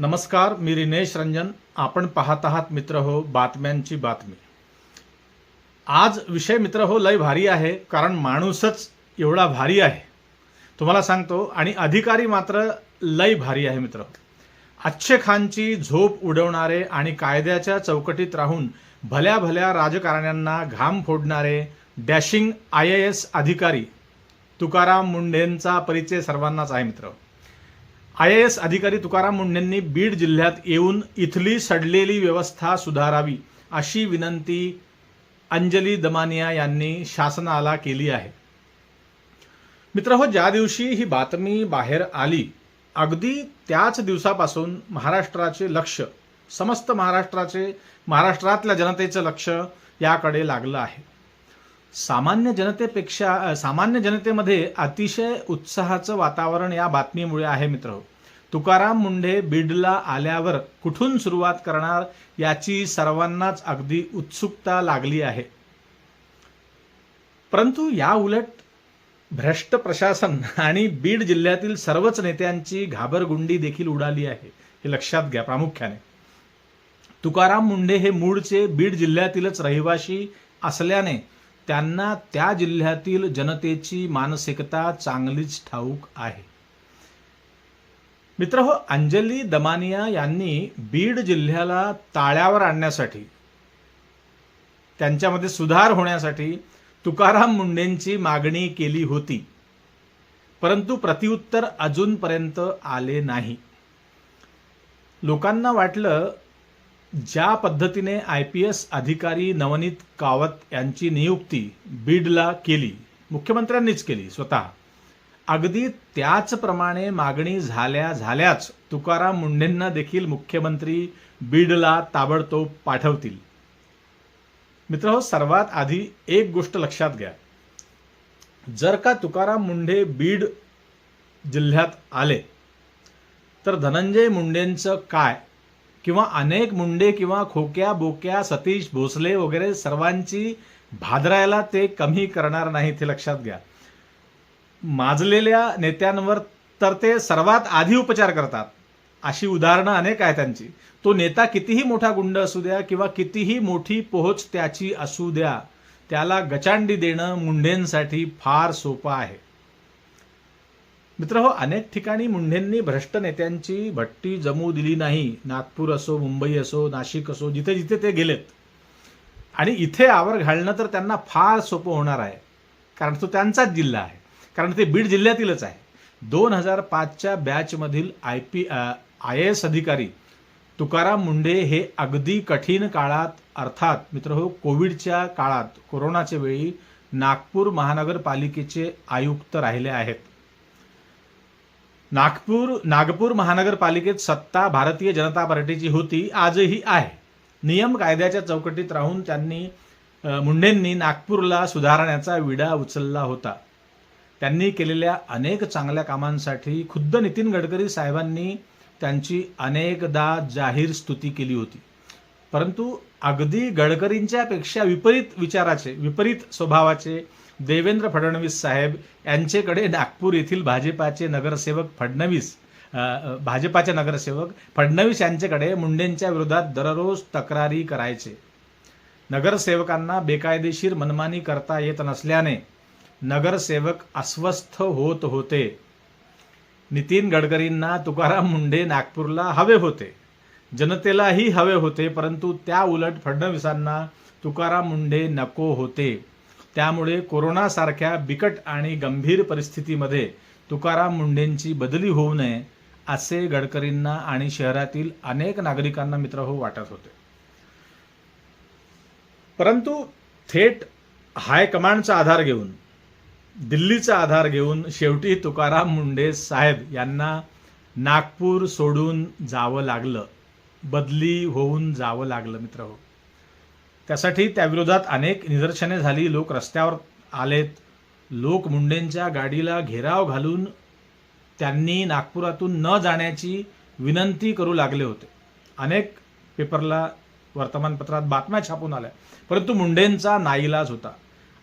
नमस्कार मी रिनेश रंजन. आपण पाहत आहात मित्र हो बातम्यांची बातमी. आज विषय मित्र हो लय भारी आहे कारण माणूसच एवढा भारी आहे. तुम्हाला सांगतो आणि अधिकारी मात्र लय भारी आहे मित्र हो. अच्छे खानची झोप उडवणारे आणि कायद्याच्या चौकटीत राहून भल्या भल्या राजकारण्यांना घाम फोडणारे डॅशिंग आय ए एस अधिकारी तुकाराम मुंढेंचा परिचय सर्वांनाच आहे मित्र हो. आय ए एस अधिकारी तुकाराम मुंढेंनी बीड जिल्ह्यात येऊन इथली सडलेली व्यवस्था सुधारावी अशी विनंती अंजली दमानिया यांनी शासनाला केली आहे. मित्र हो ज्या दिवशी ही बातमी बाहेर आली अगदी त्याच दिवसापासून महाराष्ट्राचे लक्ष समस्त महाराष्ट्राचे महाराष्ट्रातल्या जनतेचं लक्ष याकडे लागलं आहे. सामान्य जनतेपेक्षा सामान्य जनतेमध्ये अतिशय उत्साहाचं वातावरण या बातमीमुळे आहे मित्र. तुकाराम मुंढे बीडला आल्यावर कुठून सुरुवात करणार याची सर्वांनाच अगदी उत्सुकता लागली आहे. परंतु या उलट भ्रष्ट प्रशासन आणि बीड जिल्ह्यातील सर्वच नेत्यांची घाबरगुंडी देखील उडाली आहे हे लक्षात घ्या प्रामुख्याने. तुकाराम मुंढे हे मूळचे बीड जिल्ह्यातीलच रहिवाशी असल्याने त्यांना त्या जिल्ह्यातील जनतेची मानसिकता चांगलीच ठाऊक आहे. मित्र हो अंजली दमानिया यांनी बीड जिल्ह्याला ताळ्यावर आणण्यासाठी त्यांच्यामध्ये सुधार होण्यासाठी तुकाराम मुंडेंची मागणी केली होती. परंतु प्रतिउत्तर अजूनपर्यंत आले नाही. लोकांना वाटलं ज्या पद्धतीने आय पी एस अधिकारी नवनीत कावत यांची नियुक्ती बीडला केली मुख्यमंत्र्यांनीच केली स्वतः. अगदी त्याचप्रमाणे मागणी झाल्या झाल्याच तुकाराम मुंढेंना देखील मुख्यमंत्री बीडला ताबडतोब पाठवतील. मित्र सर्वात आधी एक गोष्ट लक्षात घ्या. जर का तुकाराम मुंढे बीड जिल्ह्यात आले तर धनंजय मुंडेंचं काय? किंवा अनेक मुंडे किंवा खोक्या बोक्या सतीश भोसले वगैरे सर्वांची भादरायला ते कमी करणार नाही ते लक्षात घ्या. माजलेल्या नेत्यांवर तर ते सर्वात आधी उपचार करतात. अशी उदाहरणं अनेक आहेत त्यांची. तो नेता कितीही मोठा गुंड असू द्या किंवा कितीही मोठी पोहोच त्याची असू द्या त्याला गचांडी देणं मुंडेंसाठी फार सोपं आहे. मित्र हो अनेक ठिकाणी मुंढेंनी भ्रष्ट नेत्यांची भट्टी जमू दिली नाही. नागपूर असो मुंबई असो नाशिक असो जिथे जिथे ते गेलेत. आणि इथे आवर घालणं तर त्यांना फार सोपं होणार आहे. कारण तो त्यांचाच जिल्हा आहे. कारण ते बीड जिल्ह्यातीलच आहे. दोन हजार पाचच्या बॅचमधील आय पी आय एस अधिकारी तुकाराम मुंडे हे अगदी कठीण काळात अर्थात मित्र हो कोविडच्या काळात कोरोनाच्या वेळी नागपूर महानगरपालिकेचे आयुक्त राहिले आहेत. नागपूर नागपूर महानगरपालिकेत सत्ता भारतीय जनता पार्टीची होती आजही आहे. नियम कायद्याच्या चौकटीत राहून त्यांनी मुंडेंनी नागपूरला सुधारण्याचा विडा उचलला होता. त्यांनी केलेल्या अनेक चांगल्या कामांसाठी खुद्द नितीन गडकरी साहेबांनी त्यांची अनेकदा जाहीर स्तुती केली होती. परंतु अगदी गडकरींच्यापेक्षा विपरीत विचाराचे विपरीत स्वभावाचे देवेंद्र फडणवीस साहेब यांचेकडे नागपूर येथील भाजपाचे नगरसेवक फडणवीस भाजपाचे नगरसेवक फडणवीस यांच्याकडे मुंडेंच्या विरोधात दररोज तक्रारी करायचे. नगरसेवकांना बेकायदेशीर मनमानी करता येत नसल्याने नगरसेवक अस्वस्थ होत होते. नितीन गडकरींना तुकाराम मुंडे नागपूरला हवे होते. जनतेलाही हवे होते परंतु त्या उलट फडणवीसांना तुकाराम मुंडे नको होते. त्यामुळे कोरोनासारख्या बिकट आणि गंभीर परिस्थितीमध्ये तुकाराम मुंडेंची बदली होऊ नये असे गडकरींना आणि शहरातील अनेक नागरिकांना मित्र हो वाटत होते. परंतु थेट हायकमांडचा आधार घेऊन दिल्लीचा आधार घेऊन शेवटी तुकाराम मुंडे साहेब यांना नागपूर सोडून जावं लागलं बदली होऊन जावं लागलं मित्र हो. त्यासाठी त्याविरोधात अनेक निदर्शने झाली. लोक रस्त्यावर आलेत. लोक मुंडेंच्या गाडीला घेराव घालून त्यांनी नागपुरातून न जाण्याची विनंती करू लागले होते. अनेक पेपरला वर्तमानपत्रात बातम्या छापून आल्या. परंतु मुंडेंचा नाईलाज होता.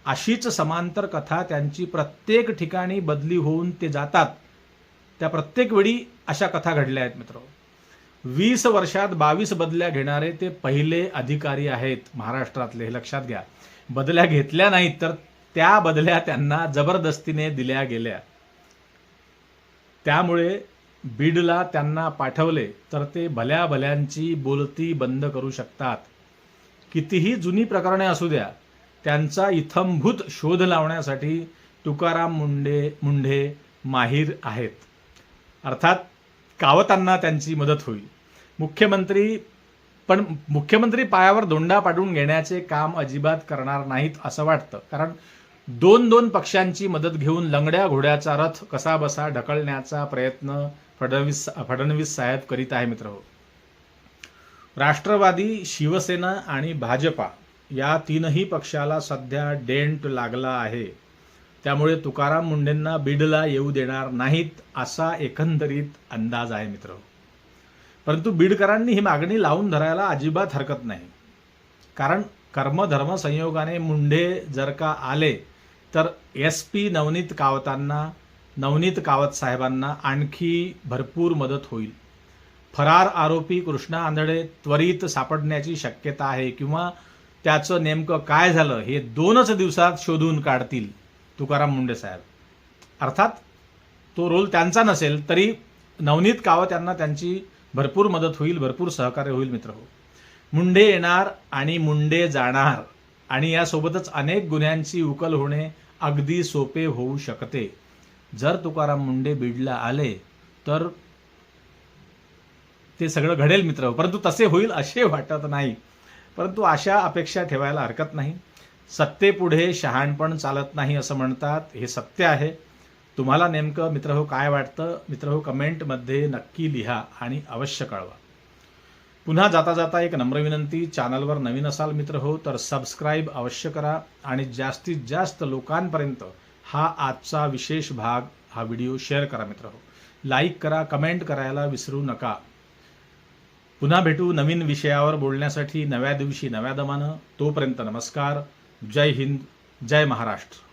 अशीच समांतर कथा त्यांची प्रत्येक ठिकाणी बदली होऊन ते जातात. त्या प्रत्येक वेळी अशा कथा घडल्या आहेत मित्र वीस वर्षात बावीस बदल्या घेणारे ते पहिले अधिकारी आहेत. महाराष्ट्रातले हे लक्षात घ्या. बदल्या घेतल्या नाहीत तर त्या बदल्या त्यांना जबरदस्तीने दिल्या गेल्या. त्यामुळे बीडला त्यांना पाठवले तर ते भल्या भल्यांची बोलती बंद करू शकतात. कितीही जुनी प्रकरणे असू द्या त्यांचा इथंभूत शोध लावण्यासाठी तुकाराम मुंडे मुंढे माहीर आहेत. अर्थात कावतांना त्यांची मदत होईल. मुख्यमंत्री पण मुख्यमंत्री पायावर दोंडा पाडून घेण्याचे काम अजिबात करणार नाहीत असं वाटतं. कारण दोन दोन पक्षांची मदत घेऊन लंगड्या घोड्याचा रथ कसा बसा ढकलण्याचा प्रयत्न फडणवीस फडणवीस साहेब करीत आहे मित्र हो. राष्ट्रवादी शिवसेना आणि भाजपा या तीनही पक्षाला सध्या डेंट लागला आहे. त्यामुळे तुकाराम मुंडेंना बीडला येऊ देणार नाहीत असा एकंदरीत अंदाज आहे मित्र हो. परंतु बीडकरांनी ही मागणी लावून धरायला अजिबात हरकत नाही. कारण कर्मधर्म संयोगाने मुंडे जर का आले तर एस पी नवनीत कावतांना नवनीत कावत साहेबांना आणखी भरपूर मदत होईल. फरार आरोपी कृष्णा आंधळे त्वरित सापडण्याची शक्यता आहे किंवा त्याचं नेमकं काय झालं हे दोनच दिवसात शोधून काढतील तुकाराम मुंडे साहेब. अर्थात तो रोल त्यांचा नसेल तरी नवनीत कावत यांना त्यांची भरपूर मदत होईल भरपूर सहकार्य होईल मित्र हो. मुंडे येणार आणि मुंडे जाणार आणि यासोबतच अनेक गुन्ह्यांची उकल होणे अगदी सोपे होऊ शकते. जर तुकाराम मुंडे बीडला आले तर ते सगळं घडेल मित्र हो. परंतु तसे होईल असे वाटत नाही. परंतु अशा अपेक्षा ठेवायला हरकत नाही. सत्तेपुढे शहाणपण चालत नाही असं म्हणतात. हे सत्य आहे. तुम्हाला नेमकं मित्र हो काय वाटतं? मित्र हो कमेंटमध्ये नक्की लिहा आणि अवश्य कळवा. पुन्हा जाता जाता एक नम्र विनंती चॅनलवर नवीन असाल मित्र हो तर सबस्क्राईब अवश्य करा आणि जास्तीत जास्त लोकांपर्यंत हा आजचा विशेष भाग हा व्हिडिओ शेअर करा मित्र हो. लाईक करा कमेंट करायला विसरू नका. पुन्हा भेटू नवीन विषयावर बोलण्यासाठी नव्या दिवशी नव्या दमानं. तोपर्यंत नमस्कार. जय हिंद जय महाराष्ट्र.